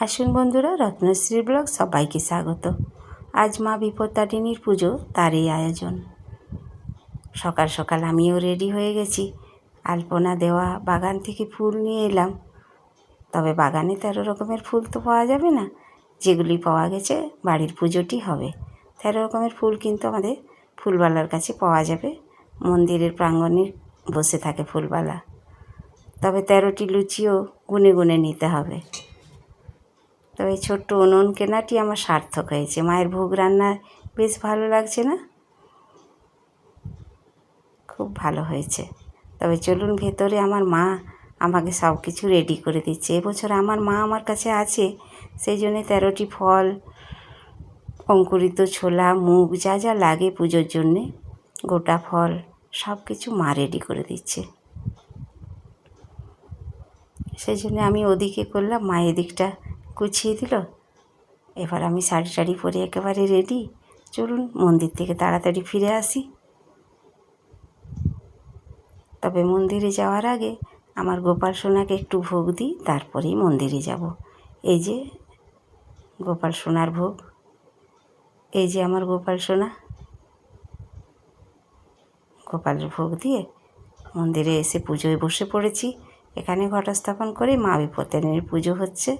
আসুন বন্ধুরা, রত্নশ্রী ব্লগ সবাইকে স্বাগত। আজ মা বিপত্তারিণীর পুজো, তারই আয়োজন। সকাল সকাল আমিও রেডি হয়ে গেছি। আলপনা দেওয়া বাগান থেকে ফুল নিয়ে এলাম। তবে বাগানে তেরো রকমের ফুল তো পাওয়া যাবে না। যেগুলি পাওয়া গেছে, বাড়ির পুজোটি হবে। তেরো রকমের ফুল কিন্তু আমাদের ফুলবালার কাছে পাওয়া যাবে। মন্দিরের প্রাঙ্গণে বসে থাকে ফুলবালা। তবে তেরোটি লুচিও গুনে গুনে নিতে হবে। তবে এই ছোট্ট উনুন কেনাটি আমার সার্থক হয়েছে। মায়ের ভোগ রান্না বেশ ভালো লাগছে না? খুব ভালো হয়েছে। তবে চলুন ভেতরে আমার মা আমাকে সব কিছু রেডি করে দিচ্ছে। এবছর আমার মা আমার কাছে আছে। সেই জন্যে তেরোটি ফল, অঙ্কুরিত ছোলা, মুগ, যা যা লাগে পুজোর জন্যে গোটা ফল সব কিছু মা রেডি করে দিচ্ছে। সেই জন্য আমি ওদিকে করলাম, মা এদিকটা গুছিয়ে দিল। এবার আমি শাড়ি টাড়ি পরে একেবারে রেডি চলুন মন্দির থেকে তাড়াতাড়ি ফিরে আসি। তবে মন্দিরে যাওয়ার আগে আমার গোপাল সোনাকে একটু ভোগ দিই, তারপরেই মন্দিরে যাব। এই যে গোপাল সোনার ভোগ। এই যে আমার গোপাল সোনা। গোপালের ভোগ দিয়ে মন্দিরে এসে পুজোয় বসে পড়েছি। এখানে ঘটস্থাপন করে মা বিপত্তারিণীর পুজো হচ্ছে।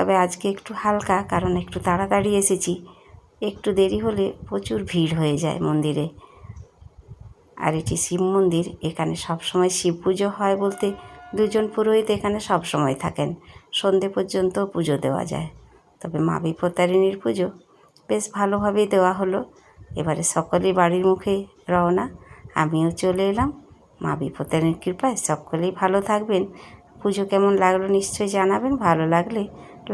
তবে আজকে একটু হালকা, কারণ একটু তাড়াতাড়ি এসেছি। একটু দেরি হলে প্রচুর ভিড় হয়ে যায় মন্দিরে। আর এটি শিব মন্দির, এখানে সবসময় শিব পুজো হয় বলতে দুজন পুরোহিত এখানে সব সময় থাকেন। সন্ধে পর্যন্ত পুজো দেওয়া যায়। তবে মা বিপত্তারিণীর পুজো বেশ ভালোভাবেই দেওয়া হলো। এবারে সকলেই বাড়ির মুখে রওনা। আমিও চলে এলাম। মা বিপত্তারিণীর কৃপায় সকলেই ভালো থাকবেন। পুজো কেমন লাগল নিশ্চয়ই জানাবেন। ভালো লাগলে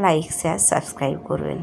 লাইক শেয়ার সাবস্ক্রাইব করবেন।